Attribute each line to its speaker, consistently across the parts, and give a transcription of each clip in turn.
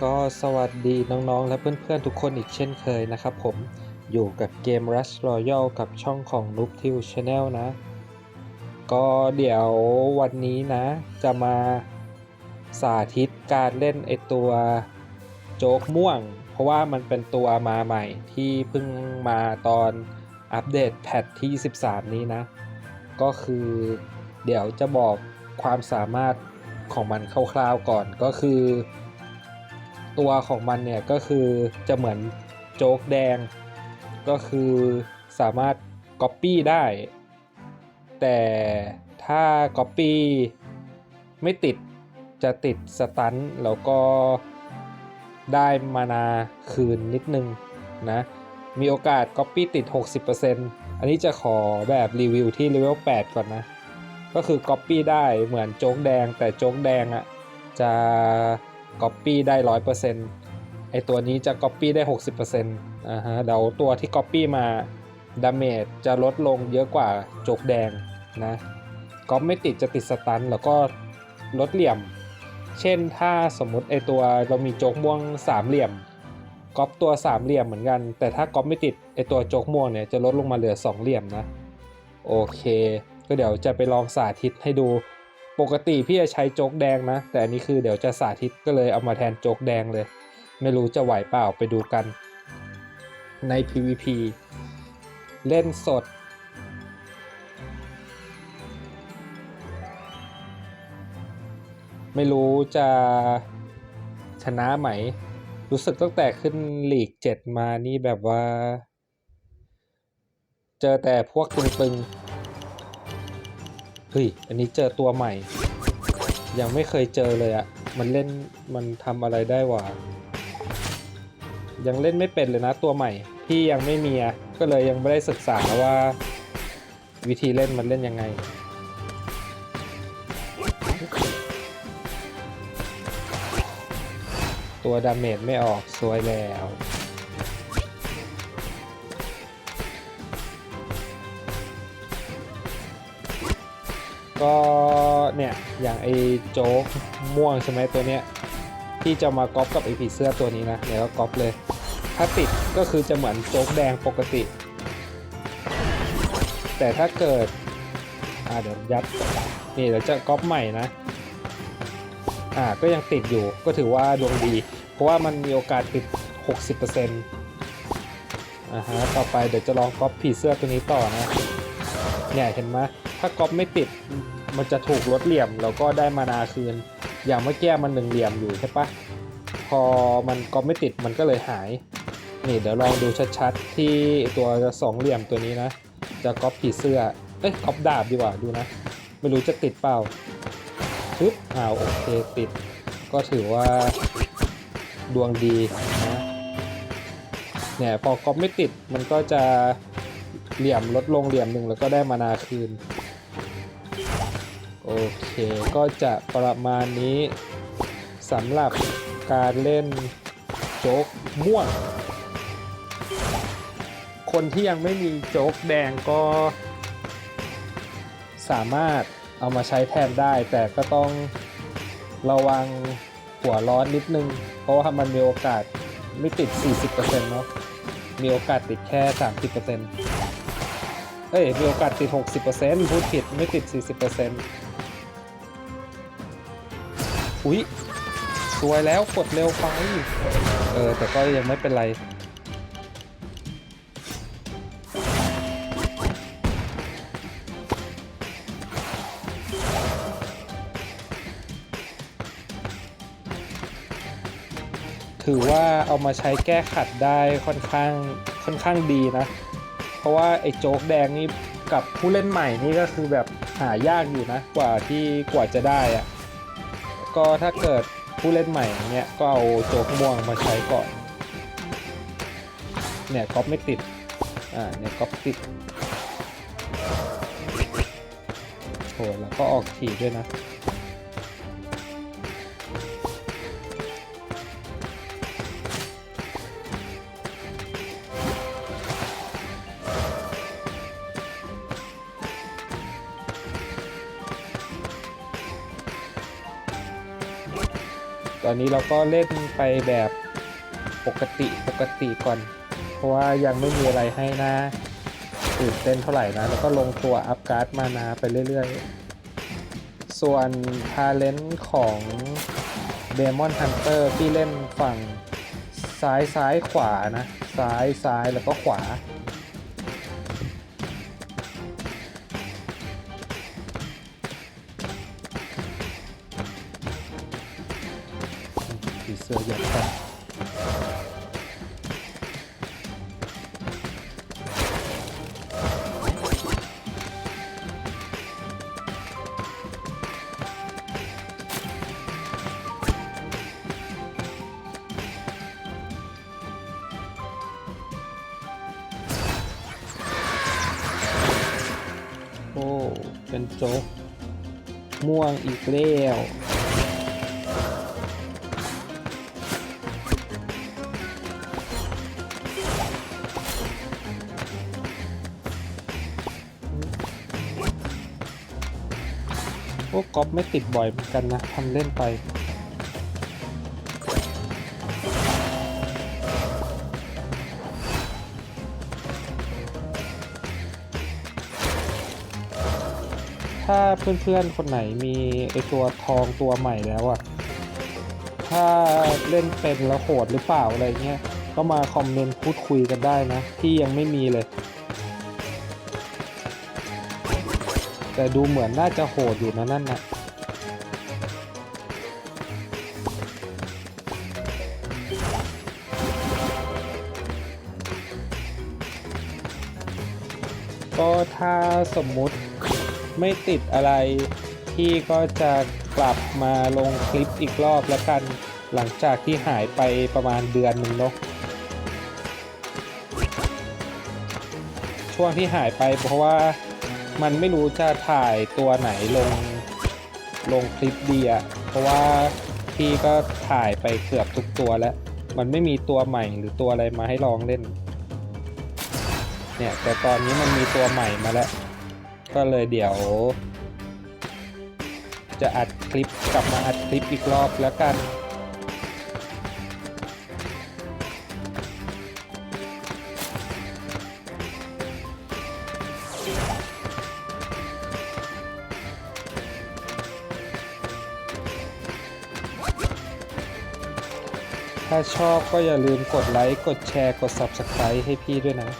Speaker 1: ก็สวัสดีน้องๆ และเพื่อนๆ ทุกคนอีกเช่นเคยนะครับผมอยู่กับเกม Rush Royal กับช่องของ n o o b t i l Channel นะ ก็เดี๋ยววันนี้นะ จะมาสาธิตการเล่นไอตัวโจ๊กม่วง เพราะว่ามันเป็นตัวมาใหม่ที่เพิ่งมาตอนอัปเดตแพทที่ 13 นี้นะ ก็คือเดี๋ยวจะบอกความสามารถของมันคร่าวๆก่อนก็คือ ตัวของมันเนี่ยก็คือจะเหมือนโจ๊กแดง ก็คือสามารถก๊อปปี้ได้ แต่ถ้าก๊อปปี้ไม่ติดจะติดสตันแล้วก็ได้มานาคืนนิดนึงนะ มีโอกาสก๊อปปี้ติด 60%อันนี้จะขอแบบรีวิวที่เลเวล8ก่อนนะ ก็คือก๊อปปี้ได้เหมือนโจ๊กแดงแต่โจ๊กแดงอะ่ะจะ ก๊อปปี้ได้ร้อยเปอร์เซนต์ไอตัวนี้จะก๊อปปี้ได้หกสิบเปอร์เซนต์อ่าฮะเดี๋ยวตัวที่ก๊อปปี้มาดาเมจจะลดลงเยอะกว่าโจกแดงนะก๊อปไม่ติดจะติดสตันแล้วก็ลดเหลี่ยม เช่นถ้าสมมุติไอตัวเรามีโจกม่วงสามเหลี่ยมก๊อปตัวสามเหลี่ยมเหมือนกัน แต่ถ้าก๊อปไม่ติดไอตัวโจกม่วงเนี่ยจะลดลงมาเหลือสองเหลี่ยมนะ โอเค ก็เดี๋ยวจะไปลองสาธิตให้ดู ปกติพี่จะใช้โจ๊กแดงนะ แต่อันนี้คือเดี๋ยวจะสาธิตก็เลยเอามาแทนโจ๊กแดงเลย ไม่รู้จะไหวเปล่าไปดูกัน ใน PVP เล่นสด ไม่รู้จะชนะไหม รู้สึกตั้งแต่ขึ้นลีก7มานี่แบบว่า เจอแต่พวกตึงๆ เฮ้ย อันนี้เจอตัวใหม่ ยังไม่เคยเจอเลยอะมันเล่นมันทำอะไรได้วะยังเล่นไม่เป็นเลยนะตัวใหม่พี่ยังไม่มีอะก็เลยยังไม่ได้ศึกษาว่า วิธีเล่นมันเล่นยังไง ตัวดาเมจไม่ออกสวยแล้ว ก็เนี่ยอย่างไอ้โจ๊กม่วงใช่ไหมตัวเนี้ยที่จะมาก๊อปกับไอ้ผีเสื้อตัวนี้นะเดี๋ยวก็ก๊อปเลย ถ้าติดก็คือจะเหมือนโจ๊กแดงปกติ แต่ถ้าเกิดอ่าเดี๋ยวยัดนี่เดี๋ยวจะก๊อปใหม่นะอ่าก็ยังติดอยู่ก็ถือว่าดวงดี เพราะว่ามันมีโอกาสติด 60%อ่าฮะต่อไปเดี๋ยวจะลองก๊อปผีเสื้อตัวนี้ต่อนะเนี่ยเห็นไหมถ้าก๊อปไม่ติด มันจะถูกลดเหลี่ยมแล้วก็ได้มานาคืน อย่างเมื่อกี้มันหนึ่งเหลี่ยมอยู่ใช่ปะพอมันก๊อปไม่ติดมันก็เลยหาย นี่เดี๋ยวลองดูชัดๆ ที่ตัวสองเหลี่ยมตัวนี้นะ จะก๊อปผีเสื้อ เอ้ยก๊อปดาบดีกว่าดูนะ ไม่รู้จะติดเปล่าปึ๊บอ้าวโอเคติด ก็ถือว่าดวงดีนะเนี่ยพอก๊อปไม่ติดมันก็จะเหลี่ยมลดลงเหลี่ยมหนึ่งแล้วก็ได้มานาคืน โอเค ก็จะประมาณนี้สำหรับการเล่นโจ๊กม่วง คนที่ยังไม่มีโจ๊กแดงก็ สามารถเอามาใช้แทนได้ แต่ก็ต้องระวังหัวร้อนนิดนึง เพราะว่ามันมีโอกาสไม่ติด 40%เนาะมีโอกาสติดแค่ 30% เอ้ยมีโอกาสติด 60%พูดผิดไม่ติด 40%อุ๊ยสวยแล้วกดเร็วไป เออ แต่ก็ยังไม่เป็นไร ถือว่าเอามาใช้แก้ขัดได้ค่อนข้างค่อนข้างดีนะ เพราะว่าไอ้โจ๊กแดงนี่กับผู้เล่นใหม่นี่ก็คือแบบหายากอยู่นะ กว่าที่กว่าจะได้อะก็ถ้าเกิดผู้เล่นใหม่เนี่ยก็เอาโจ๊กม่วงมาใช้ก่อน เนี่ยก๊อปไม่ติด อ่าเนี่ยก๊อปติดโหแล้วก็ออกถี่ด้วยนะ อนอนนี้เราก็เล่นไปแบบปกติปกติก่อน เพราะว่ายังไม่มีอะไรให้นะตื่นเต้นเท่าไหร่นะ แล้วก็ลงตัวอัพการ์ดมานาไปเรื่อยๆ ส่วนทาเลนต์ของเดมอนฮันเตอร์ที่เล่นฝั่งซ้ายซ้ายขวานะ ซ้ายซ้ายแล้วก็ขวา สื้อยักษ์กันโอ้ เป็นโจ๊กม่วงอีกแล้ว พวกก๊อปไม่ติดบ่อยเหมือนกันนะทำเล่นไปถ้าเพื่อนๆ คนไหนมีไอตัวทองตัวใหม่แล้วอะถ้าเล่นเป็นแล้วโหดหรือเปล่าอะไรเงี้ย ก็มาคอมเมนต์พูดคุยกันได้นะ ที่ยังไม่มีเลย แต่ดูเหมือนน่าจะโหดอยู่นะนั่นนะก็ถ้าสมมุติไม่ติดอะไรพี่ก็จะกลับมาลงคลิปอีกรอบแล้วกันหลังจากที่หายไปประมาณเดือนหนึ่งเนาะช่วงที่หายไปเพราะว่า มันไม่รู้จะถ่ายตัวไหนลงลงคลิปดีอะเพราะว่าพี่ก็ถ่ายไปเกือบทุกตัวแล้ว มันไม่มีตัวใหม่หรือตัวอะไรมาให้ลองเล่น เนี่ย แต่ตอนนี้มันมีตัวใหม่มาแล้ว ก็เลยเดี๋ยว จะอัดคลิปกลับมาอัดคลิปอีกรอบแล้วกัน ถ้าชอบก็อย่าลืมกดไลค์ กดแชร์ กด Subscribe ให้พี่ด้วยนะ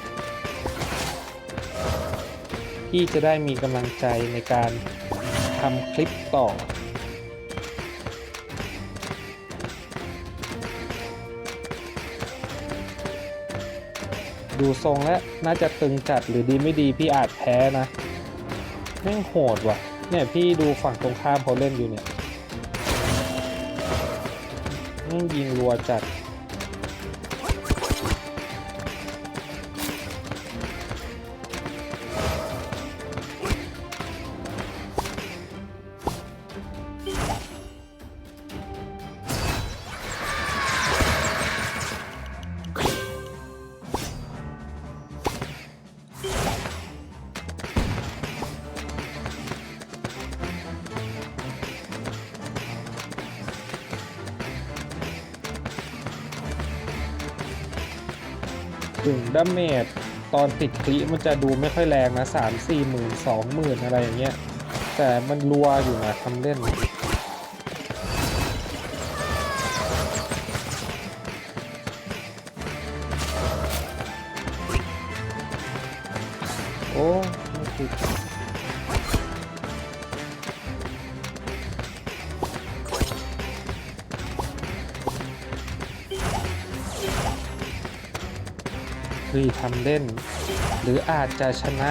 Speaker 1: พี่จะได้มีกำลังใจในการทำคลิปต่อ ดูทรงแล้วน่าจะตึงจัดหรือดีไม่ดีพี่อาจแพ้นะแม่งโหดว่ะ เนี่ยพี่ดูฝั่งตรงข้ามเขาเล่นอยู่เนี่ย ยิงรัวจัด ถึงดาเมจตอนติดคลิมันจะดูไม่ค่อยแรงนะสามสี่หมื่นสองหมื่นอะไรอย่างเงี้ยแต่มันรัวอยู่นะทำเล่น เฮ้ยทำเล่น หรืออาจจะชนะ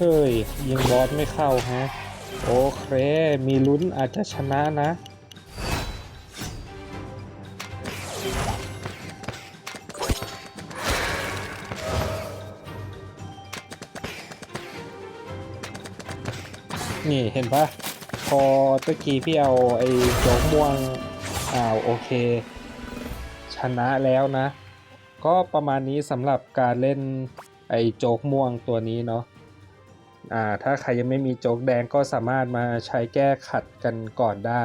Speaker 1: เฮ้ย ยิงบอสไม่เข้าฮะ โอเค มีลุ้นอาจจะชนะนะ นี่เห็นปะพอตะกี้พี่เอาไอ้โจกม่วงอ้าวโอเค ชนะแล้วนะ ก็ประมาณนี้สำหรับการเล่นไอ้โจกม่วงตัวนี้เนาะ ถ้าใครยังไม่มีโจ๊กแดงก็สามารถมาใช้แก้ขัดกันก่อนได้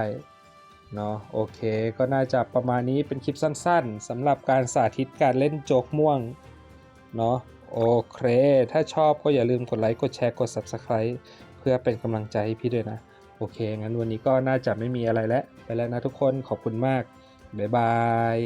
Speaker 1: เนาะโอเคก็น่าจะประมาณนี้เป็นคลิปสั้นๆสำหรับการสาธิตการเล่นโจ๊กม่วงเนาะโอเค ถ้าชอบก็อย่าลืมกดไลค์กดแชร์กด Subscribe เพื่อเป็นกำลังใจให้พี่ด้วยนะ โอเค งั้นวันนี้ก็น่าจะไม่มีอะไรแล้ว ไปแล้วนะทุกคนขอบคุณมาก บ๊ายบาย